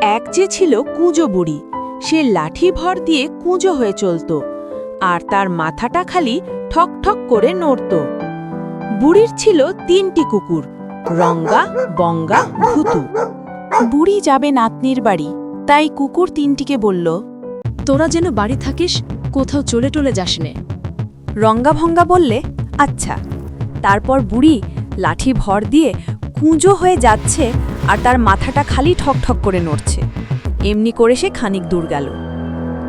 এক যে ছিল কুঁজো বুড়ি সে লাঠি ভর দিয়ে কুঁজো হয়ে চলত আর তার মাথাটা খালি ঠক ঠক করে নড়ত। বুড়ির ছিল তিনটি কুকুর রঙ্গা বঙ্গা ভুতু বুড়ি যাবে নাতনির বাড়ি তাই কুকুর তিনটিকে বলল তোরা যেন বাড়ি থাকিস কোথাও চলে টলে যাস নে। রঙ্গাভঙ্গা বললে আচ্ছা। তারপর বুড়ি লাঠি ভর দিয়ে কুঁজো হয়ে যাচ্ছে আর তার মাথাটা খালি ঠক ঠক করে নড়ছে। এমনি করে সে খানিক দূর গেল।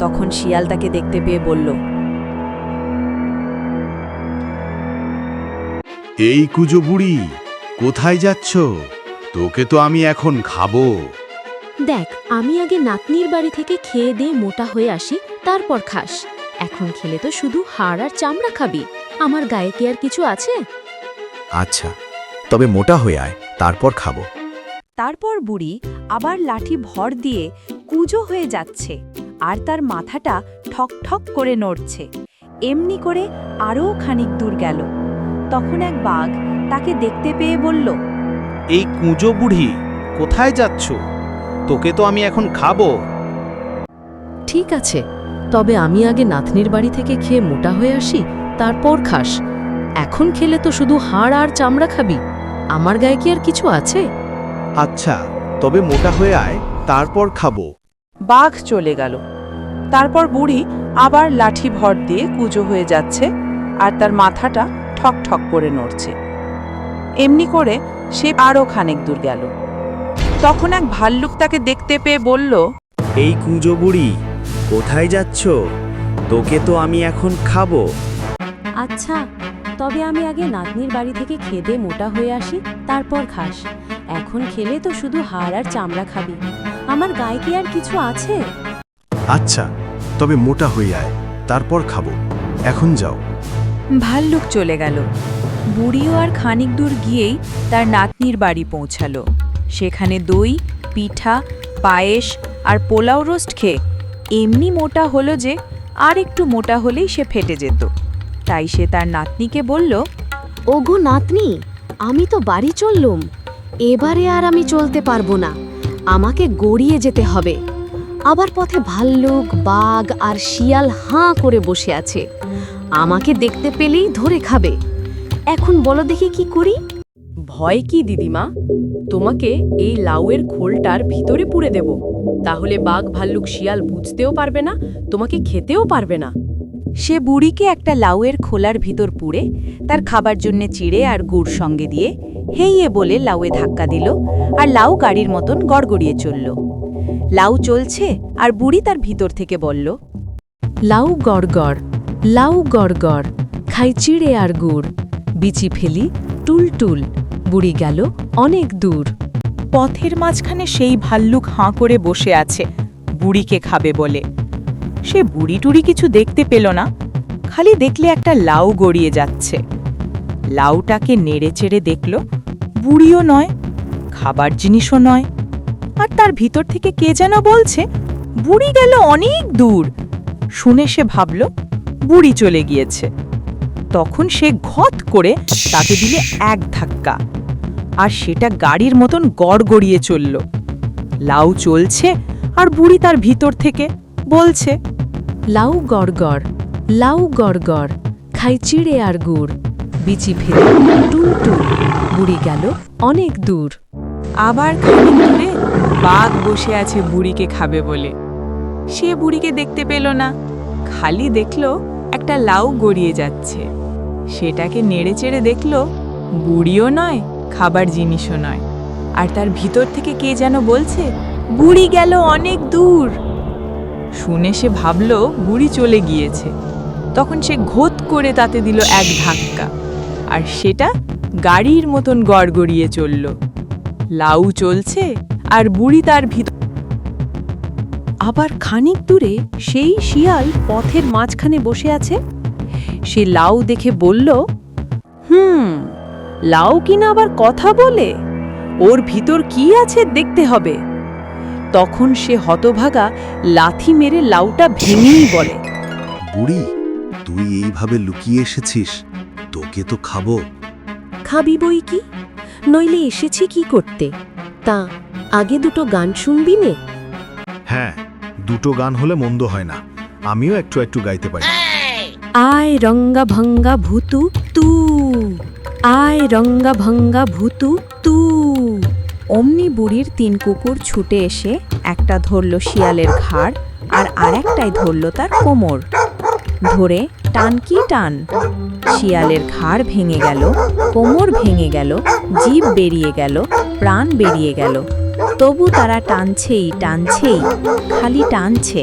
তখন শিয়াল তাকে দেখতে পেয়ে বলল এই কুজো বুড়ি কোথায় যাচ্ছ? তোকে তো আমি এখন খাব। দেখ আমি আগে নাতনির বাড়ি থেকে খেয়ে দিয়ে মোটা হয়ে আসি তারপর খাস। এখন খেলে তো শুধু হাড় আর চামড়া খাবি। আমার গায়ে কি আর কিছু আছে? আচ্ছা তবে মোটা হয়ে আয় তারপর খাব। তারপর বুড়ি আবার লাঠি ভর দিয়ে কুঁজো হয়ে যাচ্ছে আর তার মাথাটা ঠক ঠক করে নড়ছে। এমনি করে আরও খানিক দূর গেল। তখন এক বাঘ তাকে দেখতে পেয়ে বলল এই কুঁজো বুড়ি কোথায় যাচ্ছ? তোকে তো আমি এখন খাব। ঠিক আছে তবে আমি আগে নাতনির বাড়ি থেকে খেয়ে মোটা হয়ে আসি তারপর খাস। এখন খেলে তো শুধু হাড় আর চামড়া খাবি। আমার গায়ে কি আর কিছু আছে? আচ্ছা তবে মোটা হয়ে আয় তারপর খাব। বাঘ চলে গেল। তারপর বুড়ি আবার লাঠি ভর দিয়ে কুজো হয়ে যাচ্ছে আর তার মাথাটা ঠক ঠক করে নড়ছে। এমনি করে সে আরও খানিক দূর গেল। তখন এক ভাল্লুক তাকে দেখতে পেয়ে বলল এই কুঁজো বুড়ি কোথায় যাচ্ছ? তোকে তো আমি এখন খাব। আচ্ছা তবে আমি আগে নাতনির বাড়ি থেকে খেদে মোটা হয়ে আসি তারপর খাস। এখন খেলে তো শুধু হাড় আর চামড়া খাবি। আমার গায়ে কি আর কিছু আছে? আচ্ছা তবে মোটা হয়ে আয় তারপর খাব। এখন যাও। ভাল্লুক চলে গেল। বুড়িও আর খানিক দূর গিয়েই তার নাতনির বাড়ি পৌঁছালো। সেখানে দই পিঠা পায়েস আর পোলাও রোস্ট খেয়ে এমনি মোটা হলো যে আর একটু মোটা হলেই সে ফেটে যেত। তাই সে তার নাতনিকে বলল ওগো নাতনি আমি তো বাড়ি চললুম। এবারে আর আমি চলতে পারব না। আমাকে গড়িয়ে যেতে হবে। আবার পথে ভাল্লুক বাঘ আর শিয়াল হাঁ করে বসে আছে। আমাকে দেখতে পেলেই ধরে খাবে। এখন বলো দেখি কি করি। ভয় কি দিদিমা? তোমাকে এই লাউয়ের খোলটার ভিতরে পুড়ে দেব। তাহলে বাঘ ভাল্লুক শিয়াল বুঝতেও পারবে না তোমাকে খেতেও পারবে না। সে বুড়িকে একটা লাউয়ের খোলার ভিতর পুড়ে তার খাবার জন্যে চিড়ে আর গুড় সঙ্গে দিয়ে হেইয়ে বলে লাউয়ে ধাক্কা দিল আর লাউ গাড়ির মতন গড়গড়িয়ে চলল। লাউ চলছে আর বুড়ি তার ভিতর থেকে বলল, লাউ গড়গড় লাউ গড়গড়, খাই চিড়ে আর গুড়, বিচি ফেলি টুল টুল, বুড়ি গেল অনেক দূর। পথের মাঝখানে সেই ভাল্লুক হাঁ করে বসে আছে, বুড়িকে খাবে বলে। সে বুড়ি টুড়ি কিছু দেখতে পেল না, খালি দেখলে একটা লাউ গড়িয়ে যাচ্ছে। লাউটাকে নেড়ে চেড়ে দেখল বুড়িও নয়, খাবার জিনিসও নয়। আর তার ভিতর থেকে কে যেন বলছে, বুড়ি গেল অনেক দূর। শুনে সে ভাবল, বুড়ি চলে গিয়েছে। তখন সে ঘট করে তাকে দিলে এক ধাক্কা, আর সেটা গাড়ির মতন গড় গড়িয়ে চলল। লাউ চলছে, আর বুড়ি তার ভিতর থেকে বলছে, লাউ গড়গড় লাউ গড়গড় খাই চিড়ে আর গুড়। বিচি ফেলে টুল টুল বুড়ি গেল অনেক দূর। আবার খানিক দূরে বাঘ বসে আছে বুড়িকে খাবে বলে। সে বুড়িকে দেখতে পেল না। খালি দেখল একটা লাউ গড়িয়ে যাচ্ছে। সেটাকে নেড়ে চেড়ে দেখল বুড়িও নয়, খাবার জিনিসও নয়। আর তার ভিতর থেকে কে যেন বলছে, বুড়ি গেল অনেক দূর। শুনে সে ভাবল বুড়ি চলে গিয়েছে। তখন সে ঘোত করে তাতে দিল এক ধাক্কা। আর সেটা গাড়ির মতন গড়গড়িয়ে চলল। লাউ চলছে আর বুড়ি তার ভিতর আবার খানিক দূরে সেই শিয়াল পথের মাঝখানে বসে আছে। সে লাউ দেখে বলল, হুম, লাউ কিনা আবার কথা বলে? ওর ভিতর কি আছে দেখতে হবে। তখন সে হতভাগা লাথি মেরে লাউটা ভেঙেই বলে, বুড়ি, তুই এইভাবে লুকিয়ে এসেছিস? তোকে তো খাব? খাবি বই কি? নইলে এসেছি কি করতে? তা আগে দুটো গান শুনবি নে? হ্যাঁ দুটো গান হলে মন্দ হয় না। আমিও একটু একটু গাইতে পারি। আয় রঙ্গা ভঙ্গা ভূতু তু আয় রঙ্গা ভঙ্গা ভূতু তু। অমনি বুড়ির তিন কুকুর ছুটে এসে একটা ধরল শিয়ালের ঘাড় আর আরেকটাই ধরল তার কোমর। ধরে টান কি টান? শিয়ালের ঘাড় ভেঙে গেল, কোমর ভেঙে গেল, জীব বেরিয়ে গেল, প্রাণ বেরিয়ে গেল। তবু তারা টানছেই টানছেই, খালি টানছে।